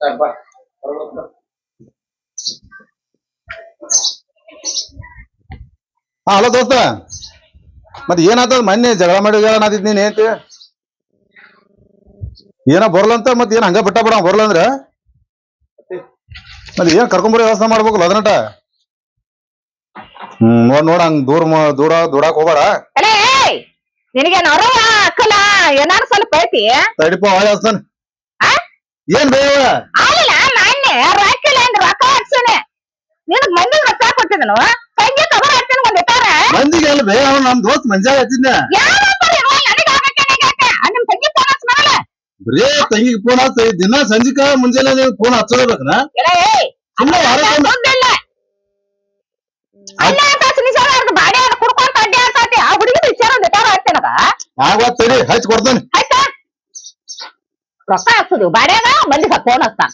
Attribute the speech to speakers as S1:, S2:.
S1: ಹಾ ಹಲೋ ದೋಸ್ತ. ಮತ್ತೆ ಏನಾತದ ಮೊನ್ನೆ ಜಗಳ ಮಾಡಿ ನಾದಿದ್ ನೀನ್ ಏನ್ ಏನೋ ಬರ್ಲಂತ ಮತ್ ಏನ್ ಹಂಗ ಬಿಟ್ಟ ಬಿಡ ಬರ್ಲ ಅಂದ್ರ? ಮತ್ ಏನ್ ಕರ್ಕೊಂಬರೋ ವ್ಯವಸ್ಥೆ ಮಾಡ್ಬೇಕಲ್ಲ ಅದನ್ನಟ ಹ್ಮ್ ನೋಡ್ ನೋಡ ಹಂಗ್ ದೂರ ದೂರ ದೂಡಕ್ ಹೋಗ್ಬೇಡ.
S2: ಅಲೇ ನಿನಗೆ ನರವ ಅಕ್ಕಲ ಏನಾರು ಸ್ವಲ್ಪ ಐತಿ
S1: ತಡಿಪ ಹಾಳೆ? ಏನ್ ಬೇವ
S2: ಆಗಲ್ಲ ನಾನ್ನೆ ರೊಕ್ಕಿಲ್ಲ ಅಂದ್ರೆ ರೊಕ್ಕ ಹಾಕ್ಸೇನೆ. ನಿನಗ್ ಮಂದಿ ರೊಕ್ಕ ಕೊಟ್ಟಿದನು ಸಂಜೆ ತಗೊಂಡ್ ಹಾಕ್ತೀನಿ ಒಂದ್ ಇಟ್ಟಾರ
S1: ಮಂದಿಗೆ ಎಲ್ಲ ಬೇ ಅವ್ನು ನಮ್ ದೋಸ್ತ್ ಮಂಜಾ ಹಚ್ಚಿದ್ನ ಬರೇ ತಂಗಿಗೆ ಫೋನ್ ಹಚ್ಚ ದಿನ ಸಂಜಿಕ ಮುಂಜಾನೆ ನೀವು ಫೋನ್ ಹಚ್ಚೋಬೇಕನ
S2: ಇಲ್ಲ ಅಲ್ಲ
S1: ಆಗ ತಡಿ ಹಚ್ಚಿ ಕೊಡ್ತಾನೆ.
S2: ಆಯ್ತಾ ರೊಕ್ಕ ಹಾಕ್ಸುದು ಬಾಡ್ಯಾಗ ಮಂದಿಗೆ ಫೋನ್ ಹಚ್ತಾನ